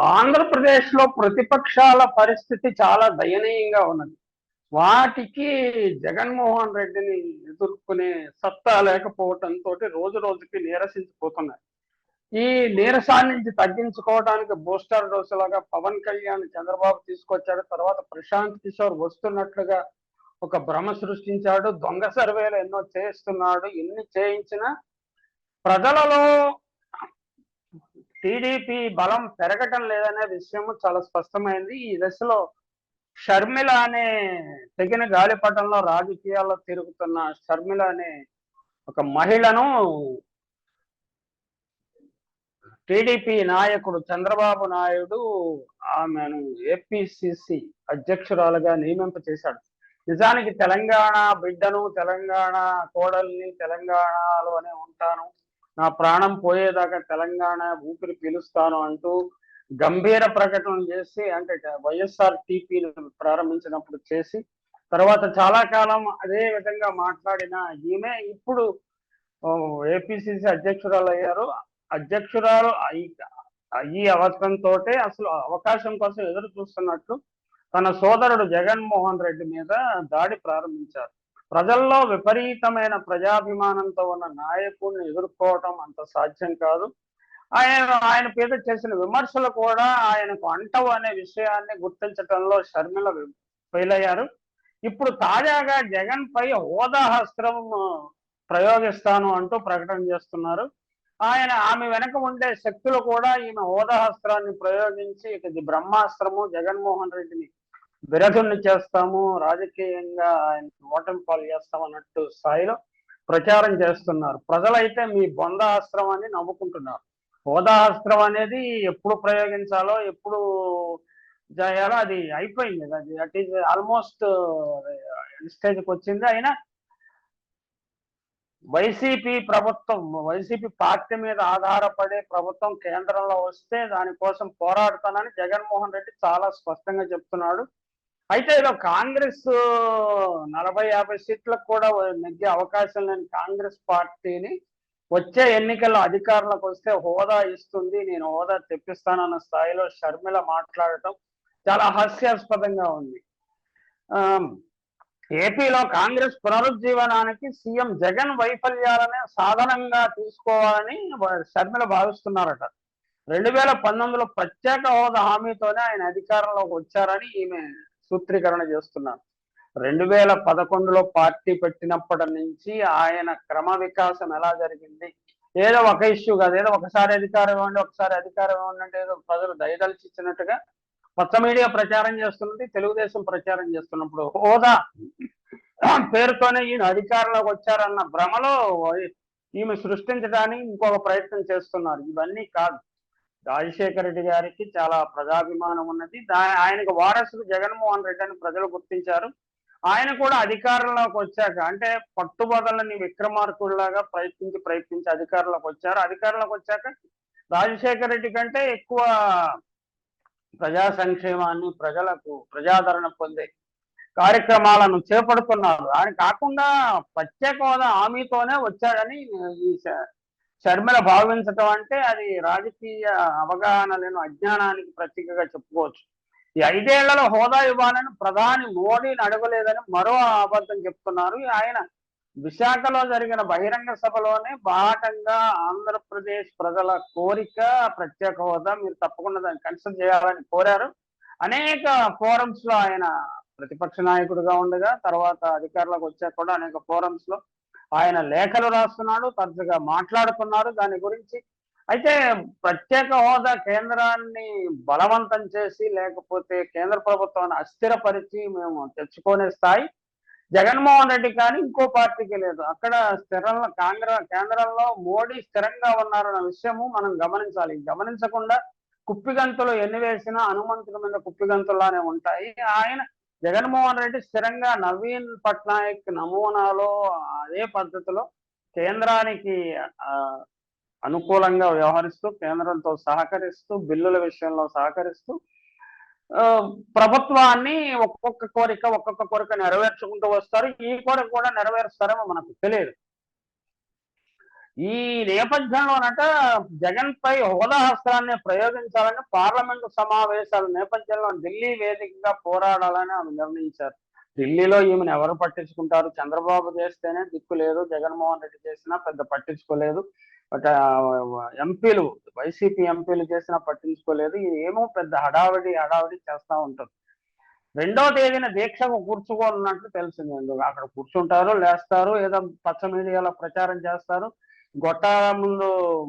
ఆంధ్రప్రదేశ్లో ప్రతిపక్షాల పరిస్థితి చాలా దయనీయంగా ఉన్నది. వాటికి జగన్మోహన్ రెడ్డిని ఎదుర్కొనే సత్తా లేకపోవటంతో రోజు రోజుకి నీరసించిపోతున్నాయి ఈ నీరసాన్ని నుంచి తగ్గించుకోవడానికి బూస్టర్ డోసు లాగా పవన్ కళ్యాణ్ చంద్రబాబు తీసుకొచ్చాడు. తర్వాత ప్రశాంత్ కిషోర్ వస్తున్నట్లుగా ఒక భ్రమ సృష్టించాడు. దొంగ సర్వేలు ఎన్నో చేస్తున్నాడు. ఎన్ని చేయించినా ప్రజలలో టీడీపీ బలం పెరగటం లేదనే విషయం చాలా స్పష్టమైంది. ఈ దశలో షర్మిల అనే తెగిన గాలిపటంలో రాజకీయాల్లో తిరుగుతున్న షర్మిల అనే ఒక మహిళను టీడీపీ నాయకుడు చంద్రబాబు నాయుడు ఆమెను ఏపీసీసీ అధ్యక్షురాలుగా నియమింప చేశాడు. నిజానికి తెలంగాణ బిడ్డను తెలంగాణ కోడల్ని తెలంగాణలోనే ఉంటాను. నా ప్రాణం పోయేదాకా తెలంగాణ ఊపిరి పీలుస్తాను అంటూ గంభీర ప్రకటన చేసి అంటే వైఎస్ఆర్ టీపీని ప్రారంభించినప్పుడు చేసి తర్వాత చాలా కాలం అదే విధంగా మాట్లాడిన ఈమె ఇప్పుడు ఏపీసీసీ అధ్యక్షురాలు అయ్యారు అధ్యక్షురాలు ఈ అవసరంతో అసలు అవకాశం కోసం ఎదురు చూస్తున్నట్లు తన సోదరుడు జగన్మోహన్ రెడ్డి మీద దాడి ప్రారంభించారు. ప్రజల్లో విపరీతమైన ప్రజాభిమానంతో ఉన్న నాయకుడిని ఎదుర్కోవటం అంత సాధ్యం కాదు. ఆయన ఆయన పేద చేసిన విమర్శలు కూడా ఆయనకు అంటవు అనే విషయాన్ని గుర్తించడంలో షర్మిల ఫెయిల్ అయ్యారు ఇప్పుడు తాజాగా జగన్ పై హోదాహస్త్రం ప్రయోగిస్తాను అంటూ ప్రకటన చేస్తున్నారు. ఆయన ఆమె వెనక ఉండే శక్తులు కూడా ఈమె హోదాహస్త్రాన్ని ప్రయోగించి ఇది బ్రహ్మాస్త్రము. జగన్మోహన్ రెడ్డిని విరధుణ్ణి చేస్తాము రాజకీయంగా ఆయన ఓటమి పాలు చేస్తాం అన్నట్టు స్థాయిలో ప్రచారం చేస్తున్నారు. ప్రజలైతే మీ బొంద ఆశ్రమాన్ని నమ్ముకుంటున్నారు హోదాస్త్రం అనేది ఎప్పుడు ప్రయోగించాలో ఎప్పుడు చేయాలో అది అయిపోయింది. అది అట్ ఈజ్ ఆల్మోస్ట్ స్టేజ్కి వచ్చింది. అయినా వైసీపీ ప్రభుత్వం వైసీపీ పార్టీ మీద ఆధారపడే ప్రభుత్వం కేంద్రంలో వస్తే దానికోసం పోరాడుతానని జగన్మోహన్ రెడ్డి చాలా స్పష్టంగా చెప్తున్నాడు. అయితే ఇలా కాంగ్రెస్ నలభై యాభై సీట్లకు కూడా నెగ్గే అవకాశం లేని కాంగ్రెస్ పార్టీని వచ్చే ఎన్నికల్లో అధికారులకు వస్తే హోదా ఇస్తుంది. నేను హోదా తెప్పిస్తానన్న స్థాయిలో షర్మిల మాట్లాడటం చాలా హాస్యాస్పదంగా ఉంది. ఏపీలో కాంగ్రెస్ పునరుజ్జీవనానికి సీఎం జగన్ వైఫల్యాలనే సాధనంగా తీసుకోవాలని షర్మిల భావిస్తున్నారట. రెండు వేల పంతొమ్మిదిలో ప్రత్యేక హోదా హామీతోనే ఆయన అధికారంలోకి వచ్చారని ఈమె సూత్రీకరణ చేస్తున్నారు రెండు వేల పదకొండులో పార్టీ పెట్టినప్పటి నుంచి ఆయన క్రమ వికాసం ఎలా జరిగింది? ఏదో ఒక ఇష్యూ కాదు. ఏదో ఒకసారి అధికారం ఇవ్వండి ఒకసారి అధికారం ఇవ్వండి అంటే ఏదో ప్రజలు దయదలిచి ఇచ్చినట్టుగా కొత్త మీడియా ప్రచారం చేస్తున్నది తెలుగుదేశం ప్రచారం చేస్తున్నప్పుడు హోదా పేరుతోనే ఈయన అధికారంలోకి వచ్చారన్న భ్రమలో ఈమె సృష్టించడానికి ఇంకొక ప్రయత్నం చేస్తున్నారు. ఇవన్నీ కాదు. రాజశేఖర రెడ్డి గారికి చాలా ప్రజాభిమానం ఉన్నది. ఆయనకు వారసుడు జగన్మోహన్ రెడ్డి అని ప్రజలు గుర్తించారు. ఆయన కూడా అధికారంలోకి వచ్చాక అంటే పట్టుబదలని విక్రమార్కుడిలాగా ప్రయత్నించి ప్రయత్నించి అధికారంలోకి వచ్చారు. అధికారంలోకి వచ్చాక రాజశేఖర రెడ్డి కంటే ఎక్కువ ప్రజా సంక్షేమాన్ని ప్రజలకు ప్రజాదరణ పొందే కార్యక్రమాలను చేపడుతున్నారు. ఆయన కాకుండా ప్రత్యేక హోదా హామీతోనే వచ్చాడని ఈ షర్మిల భావించటం అంటే అది రాజకీయ అవగాహన లేని అజ్ఞానానికి ప్రతీకగా చెప్పుకోవచ్చు. ఈ ఐదేళ్ళలో హోదా ఇవ్వాలని ప్రధాని మోడీని అడగలేదని మరో అబద్ధం చెప్తున్నారు. ఆయన విశాఖలో జరిగిన బహిరంగ సభలోనే బాటంగా ఆంధ్రప్రదేశ్ ప్రజల కోరిక ప్రత్యేక హోదా మీరు తప్పకుండా దాన్ని కన్సిడర్ చేయాలని కోరారు. అనేక ఫోరమ్స్లో ఆయన ప్రతిపక్ష నాయకుడిగా ఉండగా తర్వాత అధికారులకు వచ్చాక కూడా అనేక ఫోరమ్స్లో ఆయన లేఖలు రాస్తున్నాడు తరచుగా మాట్లాడుతున్నారు దాని గురించి. అయితే ప్రత్యేక హోదా కేంద్రాన్ని బలవంతం చేసి లేకపోతే కేంద్ర ప్రభుత్వాన్ని అస్థిరపరిచి మేము తెచ్చుకునే స్థాయి జగన్మోహన్ రెడ్డి కానీ ఇంకో పార్టీకి లేదు. అక్కడ స్థిరంలో కాంగ్రెస్ కేంద్రంలో మోడీ స్థిరంగా ఉన్నారన్న విషయము మనం గమనించాలి. గమనించకుండా కుప్పిగంతులు ఎన్ని వేసినా హనుమంతుల మీద కుప్పిగంతులానే ఉంటాయి. ఆయన జగన్మోహన్ రెడ్డి స్థిరంగా నవీన్ పట్నాయక్ నమూనాలో అదే పద్ధతిలో కేంద్రానికి అనుకూలంగా వ్యవహరిస్తూ కేంద్రంతో సహకరిస్తూ బిల్లుల విషయంలో సహకరిస్తూ ప్రభుత్వాన్ని ఒక్కొక్క కోరిక ఒక్కొక్క కోరిక నెరవేర్చుకుంటూ వస్తారు. ఈ కోరిక కూడా నెరవేరుస్తారేమో మనకు తెలియదు. ఈ నేపథ్యంలోనట జగన్ పై హోదా హస్త్రాన్ని ప్రయోగించాలని పార్లమెంటు సమావేశాల నేపథ్యంలో ఢిల్లీ వేదికగా పోరాడాలని ఆమె నిర్ణయించారు. ఢిల్లీలో ఈమెను ఎవరు పట్టించుకుంటారు? చంద్రబాబు చేస్తేనే దిక్కు లేదు. జగన్మోహన్ రెడ్డి చేసినా పెద్ద పట్టించుకోలేదు. బట్ ఎంపీలు వైసీపీ ఎంపీలు చేసినా పట్టించుకోలేదు. ఇది ఏమో పెద్ద హడావిడి హడావిడి చేస్తా ఉంటుంది. రెండో తేదీన దీక్షకు కూర్చుకోనున్నట్లు తెలిసింది. ఎందుకు? అక్కడ కూర్చుంటారు లేస్తారు ఏదో పచ్చ మీడియాలో ప్రచారం చేస్తారు. గొట్ట ముందు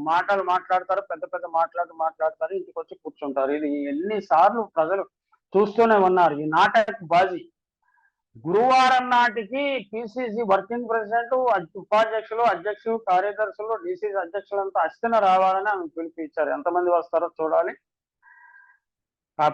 మాటలు మాట్లాడతారు పెద్ద పెద్ద మాట్లాడి మాట్లాడతారు ఇంటికి వచ్చి కూర్చుంటారు. ఇది ఎన్నిసార్లు ప్రజలు చూస్తూనే ఉన్నారు. ఈ నాటక బాజీ. గురువారం నాటికి పిసిసి వర్కింగ్ ప్రెసిడెంట్ ఉపాధ్యక్షులు అధ్యక్షులు కార్యదర్శులు డిసిసి అధ్యక్షులంతా అస్థిన రావాలని ఆమె పిలిపించారు ఎంతమంది వస్తారో చూడాలి.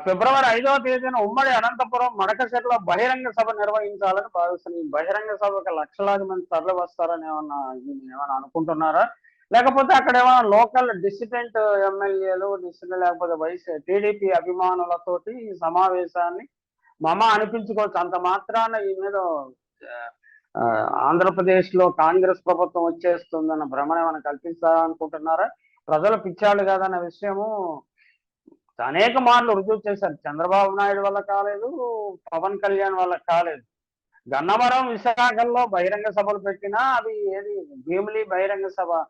ఫిబ్రవరి ఐదవ తేదీన ఉమ్మడి అనంతపురం మడకశెట్లో బహిరంగ సభ నిర్వహించాలని భావిస్తున్నాను ఈ బహిరంగ సభకు లక్షలాది మంది తరలి వస్తారని ఏమన్నా ఏమైనా ఏమన్నా అనుకుంటున్నారా? లేకపోతే అక్కడ ఏమైనా లోకల్ డిసిడెంట్ ఎమ్మెల్యేలు డిసిడెంట్ లేకపోతే వైసీ టీడీపీ అభిమానులతోటి ఈ సమావేశాన్ని మమ అనిపించుకోవచ్చు. అంత మాత్రాన ఈ మీద ఆంధ్రప్రదేశ్లో కాంగ్రెస్ ప్రభుత్వం వచ్చేస్తుందన్న భ్రమణ ఏమైనా కల్పిస్తారనుకుంటున్నారా ప్రజలు పిచ్చాళ్ళు కాదన్న విషయము అనేక మార్లు రుజువు చేశారు. చంద్రబాబు నాయుడు వల్ల కాలేదు పవన్ కళ్యాణ్ వల్ల కాలేదు. గన్నవరం విశాఖల్లో బహిరంగ సభలు పెట్టినా అవి ఏది భీమిలి బహిరంగ సభ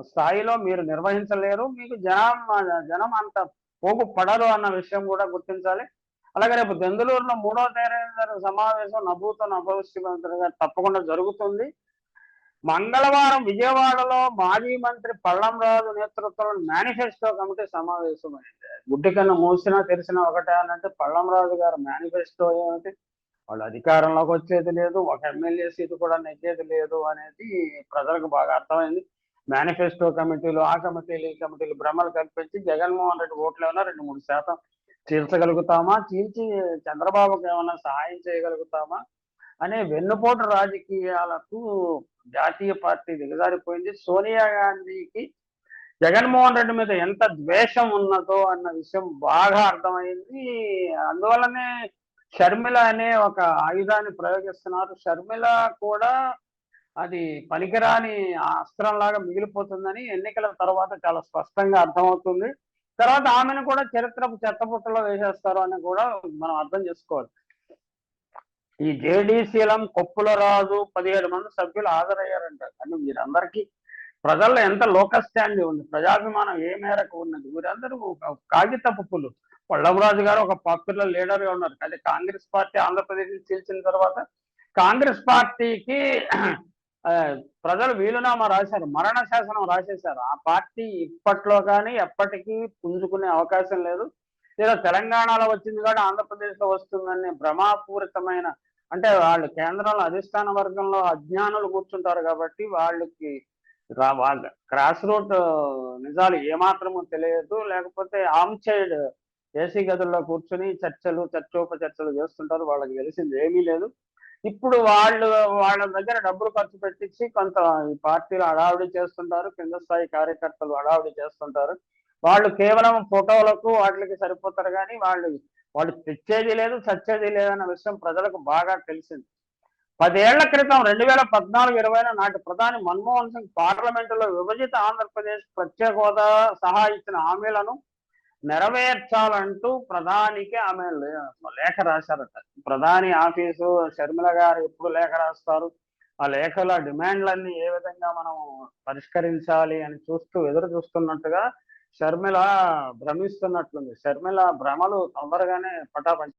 స్థాయిలో మీరు నిర్వహించలేరు. మీకు జనం జనం అంత పోగు పడరు అన్న విషయం కూడా గుర్తించాలి. అలాగే రేపు దెందులూరులో మూడో తేదీ సమావేశం నభూతో నభవిష్యంగా తప్పకుండా జరుగుతుంది. మంగళవారం విజయవాడలో మాజీ మంత్రి పళ్ళం రాజు నేతృత్వంలో మేనిఫెస్టో కమిటీ సమావేశం అయింది గుడ్డి కన్నా మూసినా తెలిసిన ఒకటే అంటే పళ్ళం రాజు గారు మేనిఫెస్టో ఏమిటి? వాళ్ళు అధికారంలోకి వచ్చేది లేదు ఒక ఎమ్మెల్యే సీటు కూడా నెగ్గేది లేదు అనేది ప్రజలకు బాగా అర్థమైంది. మేనిఫెస్టో కమిటీలు ఆ కమిటీలు ఈ కమిటీలు భ్రమలు కల్పించి జగన్మోహన్ రెడ్డి ఓట్లు ఏమైనా రెండు మూడు శాతం తీర్చగలుగుతామా? తీర్చి చంద్రబాబుకి ఏమైనా సహాయం చేయగలుగుతామా? అనే వెన్నుపోటు రాజకీయాలకు జాతీయ పార్టీ దిగజారిపోయింది. సోనియా గాంధీకి జగన్మోహన్ రెడ్డి మీద ఎంత ద్వేషం ఉన్నదో అన్న విషయం బాగా అర్థమైంది. అందువల్లనే షర్మిల అనే ఒక ఆయుధాన్ని ప్రయోగిస్తున్నారు. షర్మిల కూడా అది పనికిరాని అస్త్రంలాగా మిగిలిపోతుందని ఎన్నికల తర్వాత చాలా స్పష్టంగా అర్థమవుతుంది. తర్వాత ఆమెను కూడా చరిత్రపు చెత్తపుట్టలో వేసేస్తారు అని కూడా మనం అర్థం చేసుకోవాలి. ఈ జేడీసీలం కొప్పుల రాజు పదిహేడు మంది సభ్యులు హాజరయ్యారంట. కానీ వీరందరికీ ప్రజల్లో ఎంత లోక స్టాండ్ ఉంది ప్రజాభిమానం ఏ మేరకు ఉన్నది? వీరందరూ కాగిత కాగితపు పులు. పళ్ళమరాజు గారు ఒక పాపులర్ లీడర్గా ఉన్నారు. కానీ కాంగ్రెస్ పార్టీ ఆంధ్రప్రదేశ్ చీల్చిన తర్వాత కాంగ్రెస్ పార్టీకి ప్రజలు వీలునామా రాశారు మరణ శాసనం రాసేశారు. ఆ పార్టీ ఇప్పట్లో కానీ ఎప్పటికీ పుంజుకునే అవకాశం లేదు. లేదా తెలంగాణలో వచ్చింది కూడా ఆంధ్రప్రదేశ్లో వస్తుందని భ్రమాపూరితమైన అంటే వాళ్ళు కేంద్రంలో అధిష్టాన వర్గంలో అజ్ఞానులు కూర్చుంటారు కాబట్టి వాళ్ళకి వాళ్ళ క్రాస్ రూట్ నిజాలు ఏమాత్రము తెలియదు. లేకపోతే ఆమ్ సైడ్ ఏసీ గదుల్లో కూర్చుని చర్చలు చర్చోప చర్చలు చేస్తుంటారు. వాళ్ళకి తెలిసింది ఏమీ లేదు. ఇప్పుడు వాళ్ళు వాళ్ళ దగ్గర డబ్బులు ఖర్చు పెట్టించి కొంత ఈ పార్టీలు హడావుడి చేస్తుంటారు. కింద స్థాయి కార్యకర్తలు హడావుడి చేస్తుంటారు. వాళ్ళు కేవలం ఫోటోలకు వాటికి సరిపోతారు కానీ వాళ్ళు వాళ్ళు తెచ్చేది లేదు చచ్చేది లేదన్న విషయం ప్రజలకు బాగా తెలిసింది. పదేళ్ళ క్రితం రెండు వేల పద్నాలుగు ఇరవై నాటి ప్రధాని మన్మోహన్ సింగ్ పార్లమెంటులో విభజిత ఆంధ్రప్రదేశ్ ప్రత్యేక హోదా సహా ఇచ్చిన హామీలను నెరవేర్చాలంటూ ప్రధానికి ఆమె లేఖ రాశారట. ప్రధాని ఆఫీసు షర్మిల గారు ఎప్పుడు లేఖ రాస్తారు? ఆ లేఖల డిమాండ్లన్నీ ఏ విధంగా మనం పరిష్కరించాలి అని చూస్తూ ఎదురు చూస్తున్నట్టుగా షర్మిల భ్రమిస్తున్నట్లుంది. షర్మిల భ్రమలు తొందరగానే పటాపంచ